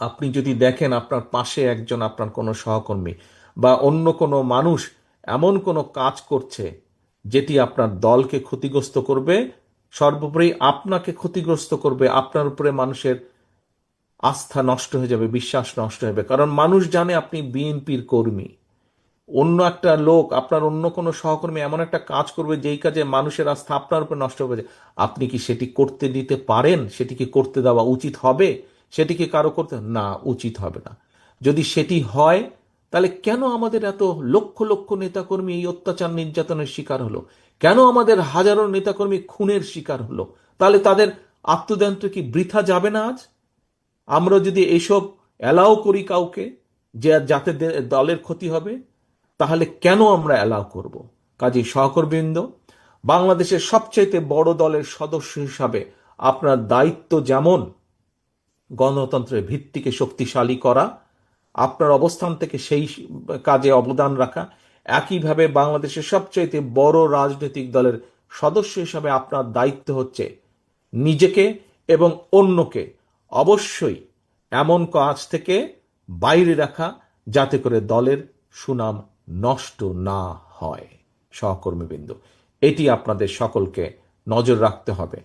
আপনি যদি দেখেন আপনার পাশে একজন আপনার কোনো সহকর্মী বা অন্য কোনো মানুষ এমন কোনো কাজ করছে যেটি আপনার দলকে ক্ষতিগ্রস্ত করবে, সর্বোপরি আপনাকে ক্ষতিগ্রস্ত করবে, আপনার উপরে মানুষের আস্থা নষ্ট হয়ে যাবে, বিশ্বাস নষ্ট হয়ে যাবে। কারণ মানুষ জানে আপনি বিএনপির কর্মী। অন্য একটা লোক, আপনার অন্য কোনো সহকর্মী এমন একটা কাজ করবে যেই কাজে মানুষের আস্থা আপনার উপর নষ্ট হবে আপনি কি সেটি করতে দিতে পারেন? সেটি কি করতে দেওয়া উচিত হবে? সেটি কি কারও করতে না উচিত হবে না। যদি সেটি হয়, তাহলে কেন আমাদের এত লক্ষ লক্ষ নেতাকর্মী এই অত্যাচার নির্যাতনের শিকার হলো? কেন আমাদের হাজারো নেতাকর্মী খুনের শিকার হলো? তাহলে তাদের আত্মদান্ত কি বৃথা যাবে না আজ? আমরা যদি এসব অ্যালাউ করি কাউকে যে যাতে দলের ক্ষতি হবে, তাহলে কেন আমরা অ্যালাউ করব? কাজী সহকর্মীবৃন্দ, বাংলাদেশের সবচাইতে বড় দলের সদস্য হিসাবে আপনার দায়িত্ব যেমন গণতন্ত্রের ভিত্তিকে শক্তিশালী করা, আপনার অবস্থান থেকে সেই কাজে অবদান রাখা, একইভাবে বাংলাদেশের সবচাইতে বড় রাজনৈতিক দলের সদস্য হিসাবে আপনার দায়িত্ব হচ্ছে নিজেকে এবং অন্যকে অবশ্যই এমন কাজ থেকে বাইরে রাখা যাতে করে দলের সুনাম নষ্ট না হয়। সহকর্মীবৃন্দ, এটি আপনাদের সকলকে নজর রাখতে হবে।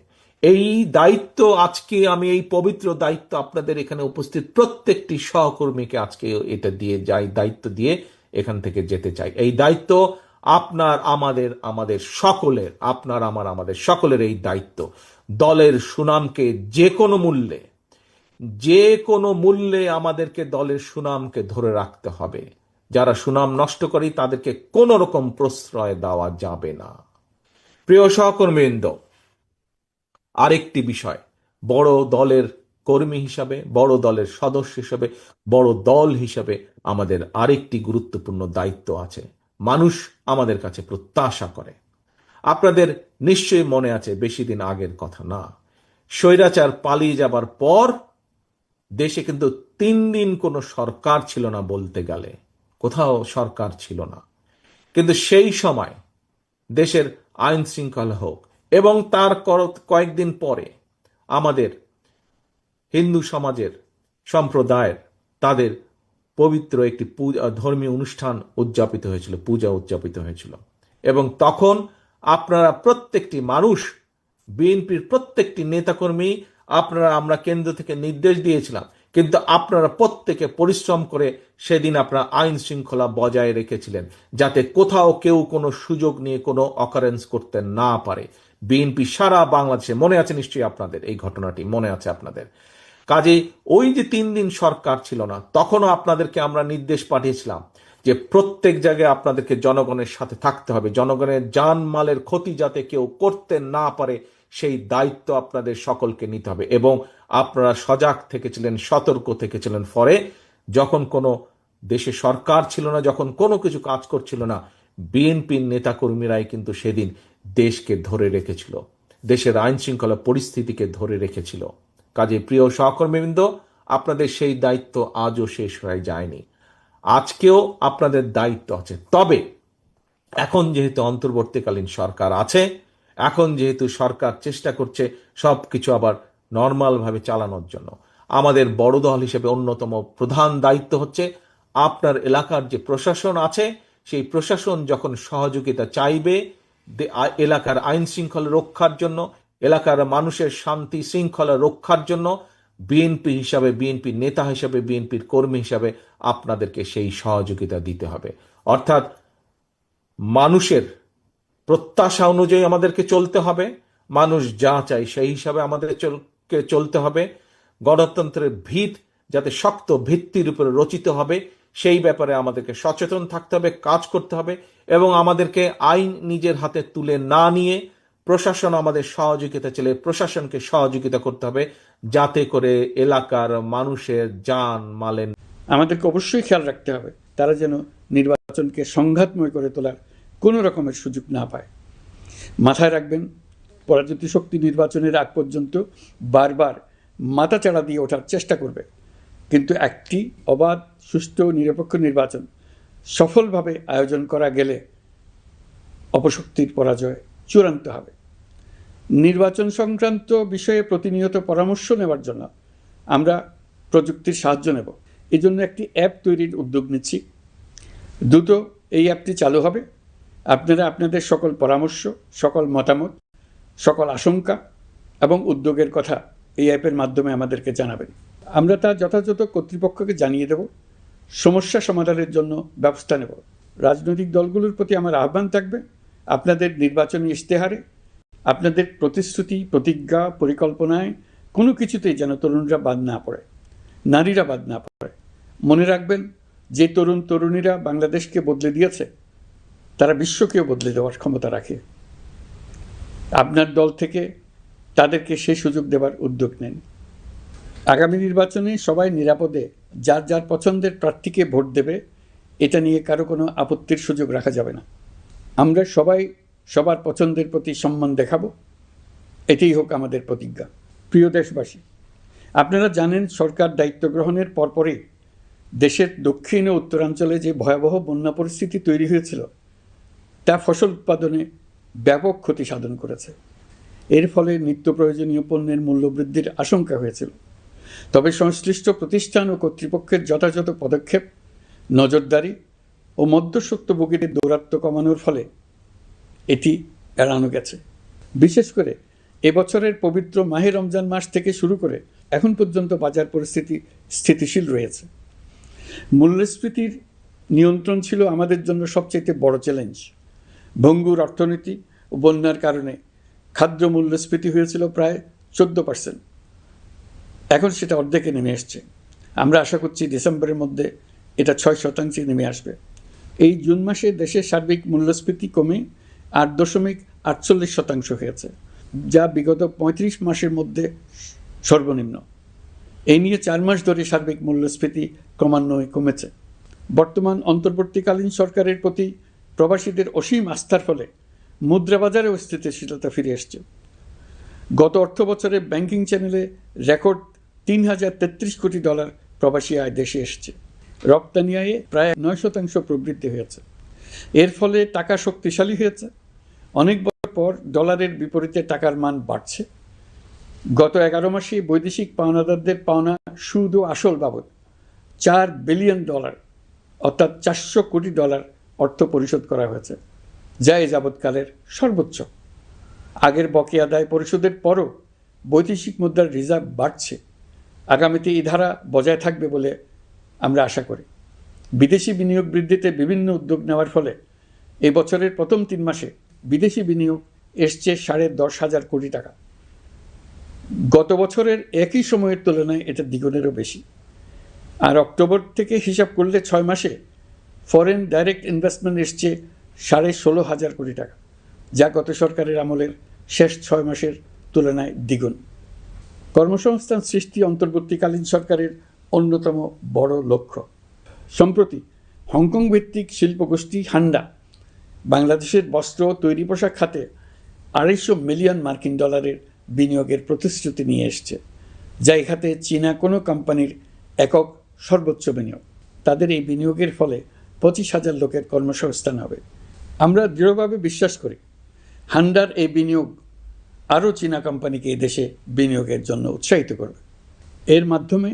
এই দায়িত্ব আজকে আমি, এই পবিত্র দায়িত্ব আপনাদের এখানে উপস্থিত প্রত্যেকটি সহকর্মীকে আজকে এটা দিয়ে যাই, দায়িত্ব দিয়ে এখান থেকে যেতে চাই। এই দায়িত্ব আপনার, আমাদের আমাদের সকলের, আপনার, আমার, আমাদের সকলের এই দায়িত্ব। দলের সুনামকে যে কোনো মূল্যে, যে কোনো মূল্যে আমাদেরকে দলের সুনামকে ধরে রাখতে হবে। যারা সুনাম নষ্ট করে, তাদেরকে কোনো রকম প্রশ্রয় দেওয়া যাবে না। প্রিয় সহকর্মীবৃন্দ আরেকটি বিষয়, বড় দলের কর্মী হিসাবে, বড় দলের সদস্য হিসাবে, বড় দল হিসাবে আমাদের আরেকটি গুরুত্বপূর্ণ দায়িত্ব আছে। মানুষ আমাদের কাছে প্রত্যাশা করে। আপনাদের নিশ্চয়ই মনে আছে, বেশি দিন আগের কথা না। স্বৈরাচার পালিয়ে যাবার পর দেশে কিন্তু তিন দিন কোনো সরকার ছিল না বলতে গেলে। কোথাও সরকার ছিল না। কিন্তু সেই সময় দেশের আইন শৃঙ্খলা হোক এবং তার কয়েকদিন পরে আমাদের হিন্দু সমাজের সম্প্রদায়ের তাদের পবিত্র একটি পূজা, ধর্মীয় অনুষ্ঠান উদযাপিত হয়েছিল, পূজা উদযাপিত হয়েছিল। এবং তখন আপনারা প্রত্যেকটি মানুষ, বিএনপির প্রত্যেকটি নেতাকর্মী, আপনারা, আমরা কেন্দ্র থেকে নির্দেশ দিয়েছিলাম। কিন্তু আপনারা প্রত্যেকে পরিশ্রম করে সেদিন আপনারা আইন শৃঙ্খলা বজায় রেখেছিলেন, যাতে কোথাও কেউ কোনো সুযোগ নিয়ে কোনো অকারেন্স করতে না পারে। বিএনপি সারা বাংলাদেশে, মনে আছে নিশ্চয়ই আপনাদের এই ঘটনাটি, মনে আছে আপনাদের। কাজেই ওই যে তিন দিন সরকার ছিল না, তখনও আপনাদেরকে আমরা নির্দেশ পাঠিয়েছিলাম যে প্রত্যেক জায়গায় আপনাদেরকে জনগণের সাথে থাকতে হবে, জনগণের জানমালের ক্ষতি যাতে কেউ করতে না পারে, সেই দায়িত্ব আপনাদের সকলকে নিতে হবে। এবং আপনারা সজাগ থেকেছিলেন, সতর্ক থেকেছিলেন ফলে যখন কোনো দেশে সরকার ছিল না, যখন কোনো কিছু কাজ করছিল না, বিএনপির নেতাকর্মীরাই কিন্তু সেদিন দেশকে ধরে রেখেছিল। দেশের আইন শৃঙ্খলা পরিস্থিতিকে ধরে রেখেছিল। কাজে প্রিয় সহকর্মীবৃন্দ, আপনাদের সেই দায়িত্ব আজও শেষ হয়ে যায়নি। আজকেও আপনাদের দায়িত্ব আছে। তবে এখন যেহেতু অন্তর্বর্তীকালীন সরকার আছে, এখন যেহেতু সরকার চেষ্টা করছে সব কিছু আবার নর্মালভাবে চালানোর জন্য। আমাদের বড় দল হিসেবে অন্যতম প্রধান দায়িত্ব হচ্ছে আপনার এলাকার যে প্রশাসন আছে, সেই প্রশাসন যখন সহযোগিতা চাইবে এলাকার আইন শৃঙ্খলা রক্ষার জন্য, এলাকার মানুষের শান্তি শৃঙ্খলা রক্ষার জন্য বিএনপি হিসাবে বিএনপির নেতা হিসাবে বিএনপির কর্মী হিসাবে আপনাদেরকে সেই সহযোগিতা দিতে হবে। অর্থাৎ মানুষের প্রত্যাশা অনুযায়ী আমাদেরকে চলতে হবে, মানুষ যা চাই সেই হিসাবে আমাদের চলতে হবে, গণতন্ত্রের ভিত যাতে শক্ত ভিত্তির উপরে রচিত হবে, সেই ব্যাপারে আমাদেরকে সচেতন থাকতে হবে, কাজ করতে হবে এবং আমাদেরকে আইন নিজের হাতে তুলে না নিয়ে প্রশাসন আমাদের সহযোগিতা চলে প্রশাসনকে সহযোগিতা করতে হবে যাতে করে এলাকার মানুষের যান মালের আমাদেরকে অবশ্যই খেয়াল রাখতে হবে। তারা যেন নির্বাচনকে সংঘাতময় করে তোলার কোনো রকমের সুযোগ না পায়। মাথায় রাখবেন, পরাজিত শক্তি নির্বাচনের আগ পর্যন্ত বারবার মাথাচাড়া দিয়ে ওঠার চেষ্টা করবে। কিন্তু একটি অবাধ ও নিরপেক্ষ নির্বাচন সফলভাবে আয়োজন করা গেলে অপশক্তির পরাজয় চূড়ান্ত হবে। নির্বাচন সংক্রান্ত বিষয়ে প্রতিনিয়ত পরামর্শ নেওয়ার জন্য আমরা প্রযুক্তির সাহায্য নেব। এই জন্য একটি অ্যাপ তৈরির উদ্যোগ নিচ্ছি। দ্রুত এই অ্যাপটি চালু হবে। আপনারা আপনাদের সকল পরামর্শ, সকল মতামত, সকল আশঙ্কা এবং উদ্যোগের কথা এই অ্যাপের মাধ্যমে আমাদেরকে জানাবেন। আমরা তা যথাযথ কর্তৃপক্ষকে জানিয়ে দেব। সমস্যা সমাধানের জন্য ব্যবস্থা নেব। রাজনৈতিক দলগুলোর প্রতি আমার আহ্বান থাকবে। আপনাদের নির্বাচনী ইশতেহারে, আপনাদের প্রতিশ্রুতি, প্রতিজ্ঞা, পরিকল্পনায় কোনো কিছুতেই যেন তরুণরা বাদ না পড়ে, নারীরা বাদ না পড়ে। মনে রাখবেন, যে তরুণ তরুণীরা বাংলাদেশকে বদলে দিয়েছে, তারা বিশ্বকেও বদলে দেওয়ার ক্ষমতা রাখে। আপনার দল থেকে তাদেরকে সেই সুযোগ দেওয়ার উদ্যোগ নেন। আগামী নির্বাচনে সবাই নিরাপদে যার যার পছন্দের প্রার্থীকে ভোট দেবে, এটা নিয়ে কারও কোনো আপত্তির সুযোগ রাখা যাবে না। আমরা সবাই সবার পছন্দের প্রতি সম্মান দেখাবো। এটাই হোক আমাদের প্রতিজ্ঞা। প্রিয় দেশবাসী, আপনারা জানেন সরকার দায়িত্ব গ্রহণের পরপরই দেশের দক্ষিণ ও উত্তরাঞ্চলে যে ভয়াবহ বন্যা পরিস্থিতি তৈরি হয়েছিল, তা ফসল উৎপাদনে ব্যাপক ক্ষতি সাধন করেছে। এর ফলে নিত্য প্রয়োজনীয় পণ্যের মূল্যবৃদ্ধির আশঙ্কা হয়েছিল। তবে সংশ্লিষ্ট প্রতিষ্ঠান ও কর্তৃপক্ষের যথাযথ পদক্ষেপ, নজরদারি ও মধ্যস্বত্বভোগীদের দৌরাত্ম্য কমানোর ফলে এটি এড়ানো গেছে। বিশেষ করে এবছরের পবিত্র মাহে রমজান মাস থেকে শুরু করে এখন পর্যন্ত বাজার পরিস্থিতি স্থিতিশীল রয়েছে। মূল্যস্ফীতির নিয়ন্ত্রণ ছিল আমাদের জন্য সবচেয়ে বড় চ্যালেঞ্জ। ভঙ্গুর অর্থনীতি ও বন্যার কারণে খাদ্য মূল্যস্ফীতি হয়েছিল প্রায় চোদ্দ পার্সেন্ট। এখন সেটা অর্ধেকে নেমে এসছে। আমরা আশা করছি ডিসেম্বরের মধ্যে এটা ছয় শতাংশে নেমে আসবে। এই জুন মাসে দেশের সার্বিক মূল্যস্ফীতি কমে আট দশমিক আটচল্লিশ শতাংশ হয়েছে, যা বিগত পঁয়ত্রিশ মাসের মধ্যে সর্বনিম্ন। এই নিয়ে চার মাস ধরে সার্বিক মূল্যস্ফীতি ক্রমান্বয়ে কমেছে। বর্তমান অন্তর্বর্তীকালীন সরকারের প্রতি প্রবাসীদের অসীম আস্থার ফলে মুদ্রাবাজারেও স্থিতিশীলতা ফিরে এসছে। গত অর্থ বছরে ব্যাংকিং চ্যানেলে রেকর্ড তিন হাজার তেত্রিশ কোটি ডলার প্রবাসী আয় দেশে এসছে। রপ্তানি আয়ে প্রায় নয় শতাংশ প্রবৃদ্ধি হয়েছে। এর ফলে টাকা শক্তিশালী হয়েছে। অনেক বছর পর ডলারের বিপরীতে টাকার মান বাড়ছে। গত এগারো মাসে বৈদেশিক পাওনাদারদের পাওনা সুদ ও আসল বাবদ চার বিলিয়ন ডলার, অর্থাৎ চারশো কোটি ডলার অর্থ পরিশোধ করা হয়েছে, যা এ যাবৎকালের সর্বোচ্চ। আগের বকেয়া দায় পরিশোধের পরও বৈদেশিক মুদ্রার রিজার্ভ বাড়ছে। আগামীতে এই ধারা বজায় থাকবে বলে আমরা আশা করি। বিদেশি বিনিয়োগ বৃদ্ধিতে বিভিন্ন উদ্যোগ নেওয়ার ফলে এই বছরের প্রথম তিন মাসে বিদেশি বিনিয়োগ এসছে সাড়ে দশ হাজার কোটি টাকা। গত বছরের একই সময়ের তুলনায় এটা দ্বিগুণেরও বেশি। আর অক্টোবর থেকে হিসাব করলে ছয় মাসে ফরেন ডাইরেক্ট ইনভেস্টমেন্ট এসছে সাড়ে ষোলো হাজার কোটি টাকা, যা গত সরকারের আমলের শেষ ছয় মাসের তুলনায় দ্বিগুণ। কর্মসংস্থান সৃষ্টি অন্তর্বর্তীকালীন সরকারের অন্যতম বড় লক্ষ্য। সম্প্রতি হংকং ভিত্তিক শিল্পগোষ্ঠী হান্ডা বাংলাদেশের বস্ত্র তৈরি পোশাক খাতে আড়াইশো মিলিয়ন মার্কিন ডলারের বিনিয়োগের প্রতিশ্রুতি নিয়ে এসছে। যা এই খাতে চীনা কোনো কোম্পানির একক সর্বোচ্চ বিনিয়োগ। তাদের এই বিনিয়োগের ফলে পঁচিশ হাজার লোকের কর্মসংস্থান হবে। আমরা দৃঢ়ভাবে বিশ্বাস করি, হান্ডার এই বিনিয়োগ আরও চীনা কোম্পানিকে এই দেশে বিনিয়োগের জন্য উৎসাহিত করবে। এর মাধ্যমে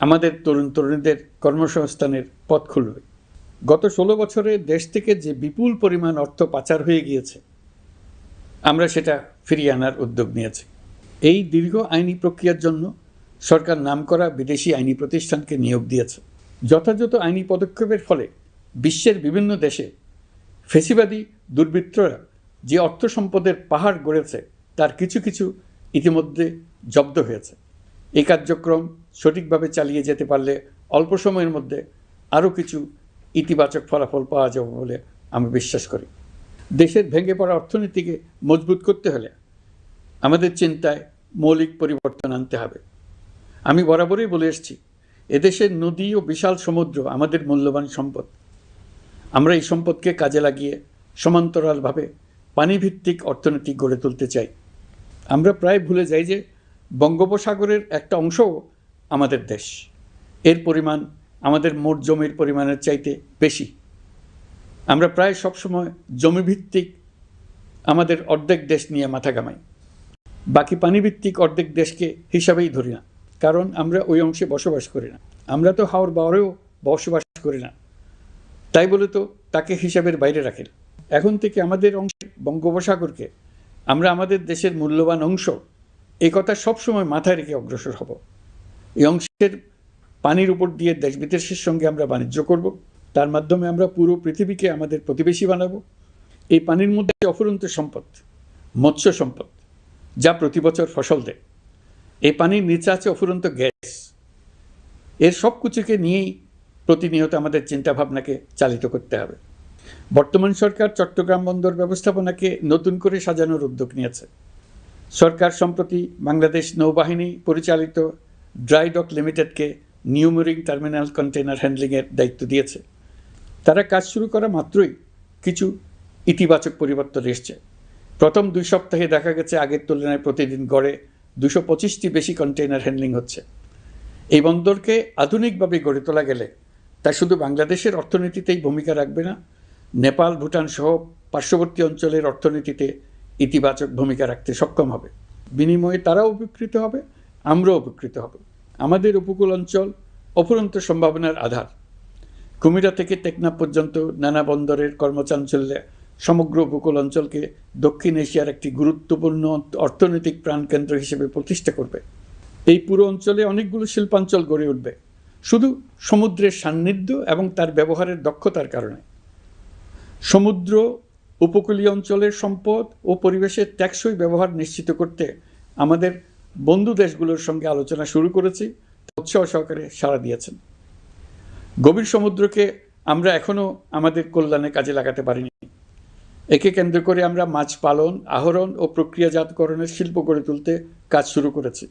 আমাদের তরুণ তরুণীদের কর্মসংস্থানের পথ খুলবে। গত ষোলো বছরে দেশ থেকে যে বিপুল পরিমাণ অর্থ পাচার হয়ে গিয়েছে, আমরা সেটা ফিরিয়ে আনার উদ্যোগ নিয়েছি। এই দীর্ঘ আইনি প্রক্রিয়ার জন্য সরকার নামকরা বিদেশি আইনি প্রতিষ্ঠানকে নিয়োগ দিয়েছে। যথাযথ আইনি পদক্ষেপের ফলে বিশ্বের বিভিন্ন দেশে ফেসিবাদী দুর্বৃত্তরা যে অর্থ সম্পদের পাহাড় গড়েছে তার কিছু কিছু ইতিমধ্যে জব্দ হয়েছে। এই কার্যক্রম সঠিকভাবে চালিয়ে যেতে পারলে অল্প সময়ের মধ্যে আরও কিছু ইতিবাচক ফলাফল পাওয়া যাবে বলে আমি বিশ্বাস করি। দেশের ভেঙে পড়া অর্থনীতিকে মজবুত করতে হলে আমাদের চিন্তায় মৌলিক পরিবর্তন আনতে হবে। আমি বরাবরই বলে এসেছি, এদেশের নদী ও বিশাল সমুদ্র আমাদের মূল্যবান সম্পদ। আমরা এই সম্পদকে কাজে লাগিয়ে সমান্তরালভাবে পানিভিত্তিক অর্থনীতি গড়ে তুলতে চাই। আমরা প্রায় ভুলে যাই যে বঙ্গোপসাগরের একটা অংশও আমাদের দেশ। এর পরিমাণ আমাদের মোট জমির পরিমাণের চাইতে বেশি। আমরা প্রায় সবসময় জমিভিত্তিক আমাদের অর্ধেক দেশ নিয়ে মাথা কামাই বাকি পানিভিত্তিক অর্ধেক দেশকে হিসাবেই ধরি না, কারণ আমরা ওই অংশে বসবাস করি না। আমরা তো হাওর বাওয়ারেও বসবাস করি না। তাই বলে তো তাকে হিসাবের বাইরে রাখেন। এখন থেকে আমাদের অংশে বঙ্গোপসাগরকে আমরা আমাদের দেশের মূল্যবান অংশ এই কথা সবসময় মাথায় রেখে অগ্রসর হব। এই অংশের পানির উপর দিয়ে দেশ বিদেশের সঙ্গে আমরা বাণিজ্য করব। তার মাধ্যমে আমরা পুরো পৃথিবীকে আমাদের প্রতিবেশী বানাবো। এই পানির মধ্যে অফুরন্ত সম্পদ, মৎস্য সম্পদ, যা প্রতি বছর ফসল দেয়, এই পানির নিচে আছে অফুরন্ত গ্যাস। এর সব কিছুকে নিয়েই প্রতিনিয়ত আমাদের চিন্তাভাবনাকে চালিত করতে হবে। বর্তমান সরকার চট্টগ্রাম বন্দর ব্যবস্থাপনাকে নতুন করে সাজানোর উদ্যোগ নিয়েছে। সরকার সম্প্রতি বাংলাদেশ নৌবাহিনী পরিচালিত ড্রাই ডক লিমিটেডকে নিউমোরিং টার্মিনাল কন্টেনার হ্যান্ডলিংয়ের দায়িত্ব দিয়েছে। তারা কাজ শুরু করা মাত্রই কিছু ইতিবাচক পরিবর্তন এসছে। প্রথম দুই সপ্তাহে দেখা গেছে আগের তুলনায় প্রতিদিন গড়ে দুশো পঁচিশটি বেশি কন্টেইনার হ্যান্ডলিং হচ্ছে। এই বন্দরকে আধুনিকভাবে গড়ে তোলা গেলে তা শুধু বাংলাদেশের অর্থনীতিতেই ভূমিকা রাখবে না নেপাল, ভুটান সহ পার্শ্ববর্তী অঞ্চলের অর্থনীতিতে ইতিবাচক ভূমিকা রাখতে সক্ষম হবে। বিনিময়ে তারাও উপকৃত হবে, আমরাও উপকৃত হব। আমাদের উপকূল অঞ্চল অফুরন্ত সম্ভাবনার আধার। কুমিরা থেকে টেকনাফ পর্যন্ত নানা বন্দরের কর্মচাঞ্চল্যে সমগ্র উপকূল অঞ্চলকে দক্ষিণ এশিয়ার একটি গুরুত্বপূর্ণ অর্থনৈতিক প্রাণকেন্দ্র হিসেবে প্রতিষ্ঠা করবে। এই পুরো অঞ্চলে অনেকগুলো শিল্পাঞ্চল গড়ে উঠবে। শুধু সমুদ্রের সান্নিধ্য এবং তার ব্যবহারের দক্ষতার কারণে। সমুদ্র, উপকূলীয় অঞ্চলের সম্পদ ও পরিবেশের টেকসই ব্যবহার নিশ্চিত করতে আমাদের বন্ধু দেশগুলোর সঙ্গে আলোচনা শুরু করেছি উৎসাহ সহকারে সাড়া দিয়েছেন। গভীর সমুদ্রকে আমরা এখনও আমাদের কল্যাণে কাজে লাগাতে পারিনি। একে কেন্দ্র করে আমরা মাছ পালন, আহরণ ও প্রক্রিয়াজাতকরণের শিল্প গড়ে তুলতে কাজ শুরু করেছি।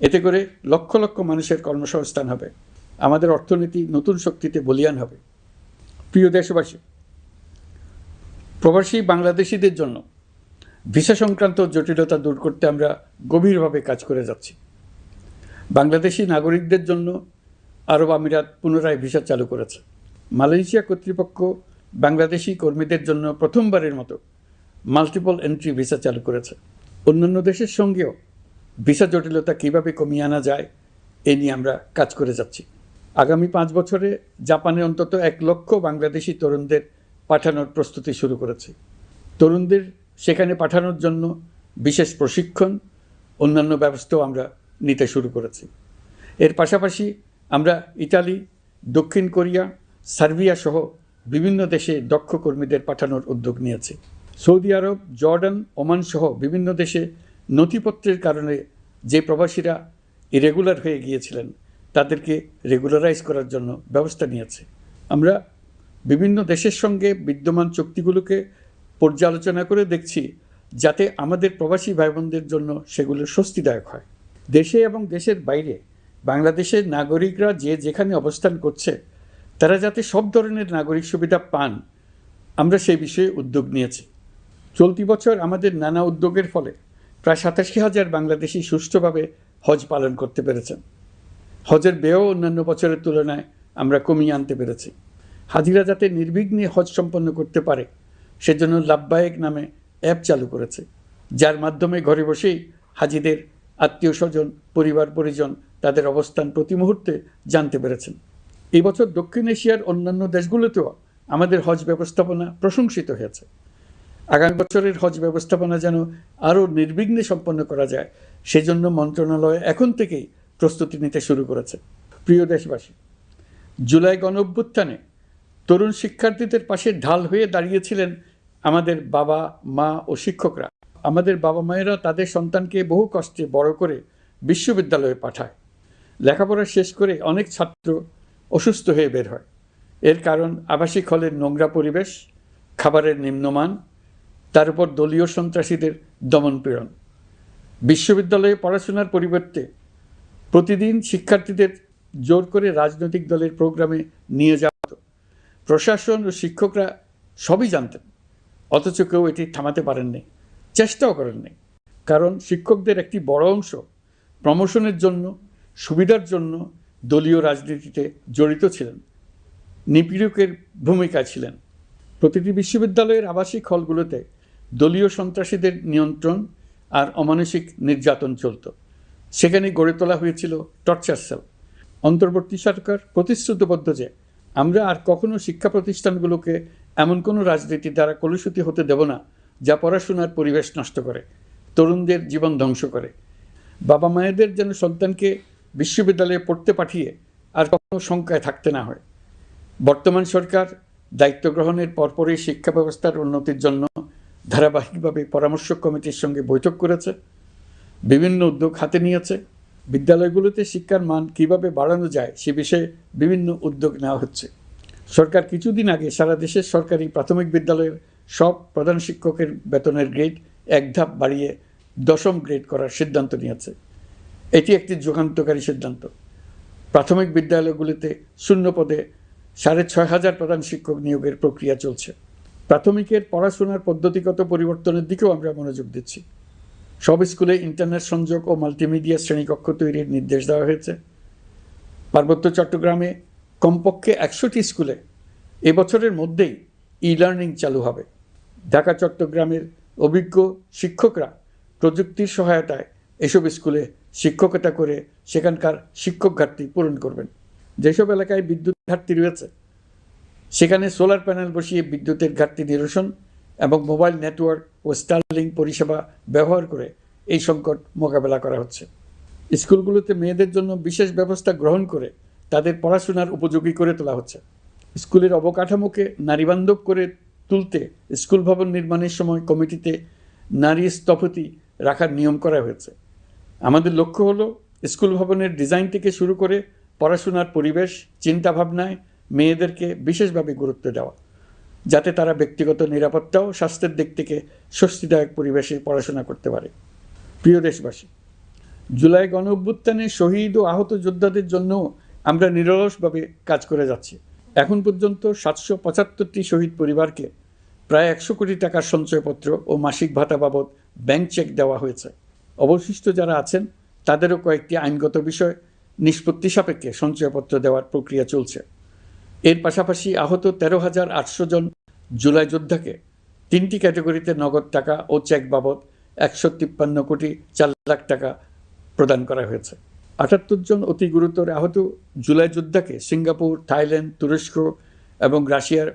এতে করে লক্ষ লক্ষ মানুষের কর্মসংস্থান হবে। আমাদের অর্থনীতি নতুন শক্তিতে বলিয়ান হবে। প্রিয় দেশবাসী প্রবাসী বাংলাদেশিদের জন্য ভিসা সংক্রান্ত জটিলতা দূর করতে আমরা গভীরভাবে কাজ করে যাচ্ছি। বাংলাদেশি নাগরিকদের জন্য আরব আমিরাত পুনরায় ভিসা চালু করেছে। মালয়েশিয়া কর্তৃপক্ষ বাংলাদেশি কর্মীদের জন্য প্রথমবারের মতো মাল্টিপল এন্ট্রি ভিসা চালু করেছে। অন্যান্য দেশের সঙ্গেও ভিসা জটিলতা কীভাবে কমিয়ে আনা যায়, এ নিয়ে আমরা কাজ করে যাচ্ছি। আগামী পাঁচ বছরে জাপানে অন্তত এক লক্ষ বাংলাদেশি তরুণদের পাঠানোর প্রস্তুতি শুরু করেছে। তরুণদের সেখানে পাঠানোর জন্য বিশেষ প্রশিক্ষণ, অন্যান্য ব্যবস্থাও আমরা নিতে শুরু করেছি। এর পাশাপাশি আমরা ইতালি, দক্ষিণ কোরিয়া, সার্বিয়া সহ বিভিন্ন দেশে দক্ষ কর্মীদের পাঠানোর উদ্যোগ নিয়েছে। সৌদি আরব, জর্ডান, ওমান সহ বিভিন্ন দেশে নথিপত্রের কারণে যে প্রবাসীরা ইরেগুলার হয়ে গিয়েছিলেন, তাদেরকে রেগুলারাইজ করার জন্য ব্যবস্থা নিয়েছে। আমরা বিভিন্ন দেশের সঙ্গে বিদ্যমান চুক্তিগুলোকে পর্যালোচনা করে দেখছি যাতে আমাদের প্রবাসী ভাই বোনদের জন্য সেগুলো স্বস্তিদায়ক হয়। দেশে এবং দেশের বাইরে বাংলাদেশের নাগরিকরা যে যেখানে অবস্থান করছে, তারা যাতে সব ধরনের নাগরিক সুবিধা পান, আমরা সেই বিষয়ে উদ্যোগ নিয়েছি। চলতি বছর আমাদের নানা উদ্যোগের ফলে প্রায় সাতাশি হাজার বাংলাদেশি সুষ্ঠুভাবে হজ পালন করতে পেরেছেন। হজের ব্যয়ও অন্যান্য বছরের তুলনায় আমরা কমিয়ে আনতে পেরেছি। হাজিরা যাতে নির্বিঘ্নে হজ সম্পন্ন করতে পারে, সেজন্য লাভবায়ক নামে অ্যাপ চালু করেছে, যার মাধ্যমে ঘরে বসেই হাজিদের আত্মীয় স্বজন পরিবার পরিজন তাদের অবস্থান প্রতি মুহূর্তে জানতে পেরেছেন। এবছর দক্ষিণ এশিয়ার অন্যান্য দেশগুলোতেও আমাদের হজ ব্যবস্থাপনা প্রশংসিত হয়েছে। আগামী বছরের হজ ব্যবস্থাপনা যেন আরও নির্বিঘ্নে সম্পন্ন করা যায়, সেজন্য মন্ত্রণালয় এখন থেকেই প্রস্তুতি নিতে শুরু করেছে। প্রিয় দেশবাসী, জুলাই গণ অভ্যুত্থানে তরুণ শিক্ষার্থীদের পাশে ঢাল হয়ে দাঁড়িয়েছিলেন আমাদের বাবা, মা ও শিক্ষকরা। আমাদের বাবা মায়েরা তাদের সন্তানকে বহু কষ্টে বড় করে বিশ্ববিদ্যালয়ে পাঠায়। লেখাপড়া শেষ করে অনেক ছাত্র অসুস্থ হয়ে বের হয়। এর কারণ আবাসিক হলের নোংরা পরিবেশ, খাবারের নিম্নমান, তার উপর দলীয় সন্ত্রাসীদের দমনপীড়ন বিশ্ববিদ্যালয়ে পড়াশোনার পরিবর্তে প্রতিদিন শিক্ষার্থীদের জোর করে রাজনৈতিক দলের প্রোগ্রামে নিয়ে যাওয়া প্রশাসন ও শিক্ষকরা সবই জানতেন। অথচ কেউ এটি থামাতে পারেননি, চেষ্টাও করেননি। কারণ শিক্ষকদের একটি বড় অংশ প্রমোশনের জন্য, সুবিধার জন্য দলীয় রাজনীতিতে জড়িত ছিলেন। নিপীড়কের ভূমিকা ছিলেন। প্রতিটি বিশ্ববিদ্যালয়ের আবাসিক হলগুলোতে দলীয় সন্ত্রাসীদের নিয়ন্ত্রণ আর অমানসিক নির্যাতন চলত। সেখানে গড়ে তোলা হয়েছিল টর্চার সেল। অন্তর্বর্তী সরকার প্রতিশ্রুতিবদ্ধ যে আমরা আর কখনো শিক্ষা প্রতিষ্ঠানগুলোকে এমন কোনো রাজনীতি দ্বারা কলুষিত হতে দেব না, যা পড়াশোনার পরিবেশ নষ্ট করে, তরুণদের জীবন ধ্বংস করে। বাবা মায়েদের যেন সন্তানকে বিশ্ববিদ্যালয়ে পড়তে পাঠিয়ে আর কখনো শঙ্কায় থাকতে না হয়। বর্তমান সরকার দায়িত্ব গ্রহণের পরপরই শিক্ষা ব্যবস্থার উন্নতির জন্য ধারাবাহিকভাবে পরামর্শ কমিটির সঙ্গে বৈঠক করেছে, বিভিন্ন উদ্যোগ হাতে নিয়েছে। বিদ্যালয়গুলোতে শিক্ষার মান কীভাবে বাড়ানো যায় সে বিষয়ে বিভিন্ন উদ্যোগ নেওয়া হচ্ছে। সরকার কিছুদিন আগে সারা দেশের সরকারি প্রাথমিক বিদ্যালয়ের সব প্রধান শিক্ষকের বেতনের গ্রেড এক ধাপ বাড়িয়ে দশম গ্রেড করার সিদ্ধান্ত নিয়েছে। এটি একটি যুগান্তকারী সিদ্ধান্ত। প্রাথমিক বিদ্যালয়গুলিতে শূন্য পদে সাড়ে ছয় হাজার প্রধান শিক্ষক নিয়োগের প্রক্রিয়া চলছে। প্রাথমিকের পড়াশোনার পদ্ধতিগত পরিবর্তনের দিকেও আমরা মনোযোগ দিচ্ছি। সব স্কুলে ইন্টারনেট সংযোগ ও মাল্টিমিডিয়া শ্রেণীকক্ষ তৈরির নির্দেশ দেওয়া হয়েছে। পার্বত্য চট্টগ্রামে কমপক্ষে একশোটি স্কুলে এবছরের মধ্যেই ই লার্নিং চালু হবে। ঢাকা, চট্টগ্রামের অভিজ্ঞ শিক্ষকরা প্রযুক্তির সহায়তায় এসব স্কুলে শিক্ষকতা করে সেখানকার শিক্ষক ঘাটতি পূরণ করবেন। যেসব এলাকায় বিদ্যুৎ ঘাটতি রয়েছে, সেখানে সোলার প্যানেল বসিয়ে বিদ্যুতের ঘাটতি নিরসন এবং মোবাইল নেটওয়ার্ক ও স্টারলিং পরিষেবা ব্যবহার করে এই সংকট মোকাবেলা করা হচ্ছে। স্কুলগুলোতে মেয়েদের জন্য বিশেষ ব্যবস্থা গ্রহণ করে তাদের পড়াশোনার উপযোগী করে তোলা হচ্ছে। স্কুলের অবকাঠামোকে নারীবান্ধব করে তুলতে স্কুল ভবন নির্মাণের সময় কমিটিতে নারী স্থপতি রাখার নিয়ম করা হয়েছে। আমাদের লক্ষ্য হলো স্কুল ভবনের ডিজাইন থেকে শুরু করে পড়াশোনার পরিবেশ, চিন্তাভাবনায় মেয়েদেরকে বিশেষভাবে গুরুত্ব দেওয়া। যাতে তারা ব্যক্তিগত নিরাপত্তা ও স্বাস্থ্যের দিক থেকে স্বস্তিদায়ক পরিবেশে পড়াশোনা করতে পারে। প্রিয় দেশবাসী, জুলাই গণ অভ্যুত্থানে শহীদ ও আহত যোদ্ধাদের জন্য আমরা নিরলসভাবে কাজ করে যাচ্ছি। এখন পর্যন্ত সাতশো পঁচাত্তরটি শহীদ পরিবারকে প্রায় একশো কোটি টাকার সঞ্চয়পত্র ও মাসিক ভাতা বাবদ ব্যাংক চেক দেওয়া হয়েছে। অবশিষ্ট যারা আছেন, তাদেরও কয়েকটি আইনগত বিষয় নিষ্পত্তি সাপেক্ষে সঞ্চয়পত্র দেওয়ার প্রক্রিয়া চলছে। এর পাশাপাশি আহত তেরো হাজার আটশো জন জুলাই যোদ্ধাকে তিনটি ক্যাটাগরিতে নগদ টাকা ও চেক বাবদ একশো তিপ্পান্ন কোটি চার লাখ টাকা প্রদান করা হয়েছে। আটাত্তর জন অতি গুরুতর আহত জুলাই যোদ্ধাকে সিঙ্গাপুর, থাইল্যান্ড, তুরস্ক এবং রাশিয়ার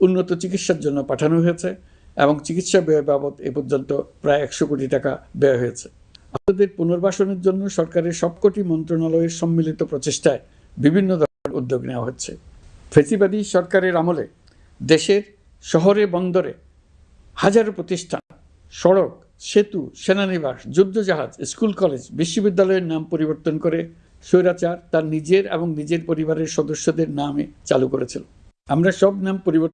উন্নত চিকিৎসার জন্য পাঠানো হয়েছে এবং চিকিৎসা ব্যয় বাবদ এ পর্যন্ত প্রায় একশো কোটি টাকা ব্যয় হয়েছে। আহতদের পুনর্বাসনের জন্য সরকারের সবকটি মন্ত্রণালয়ের সম্মিলিত প্রচেষ্টায় বিভিন্ন ধরনের উদ্যোগ নেওয়া হচ্ছে। ফেসিবাদী সরকারের আমলে দেশের শহরে, বন্দরে হাজারো প্রতিষ্ঠান, সড়ক, সেতু, সেনানিবাস, যুদ্ধজাহাজ, স্কুল, কলেজ, বিশ্ববিদ্যালয়ের নাম পরিবর্তন করে স্বৈরাচার তার নিজের এবং নিজের পরিবারের সদস্যদের নামে চালু করেছিল। আমরা সব নাম পরিবর্তন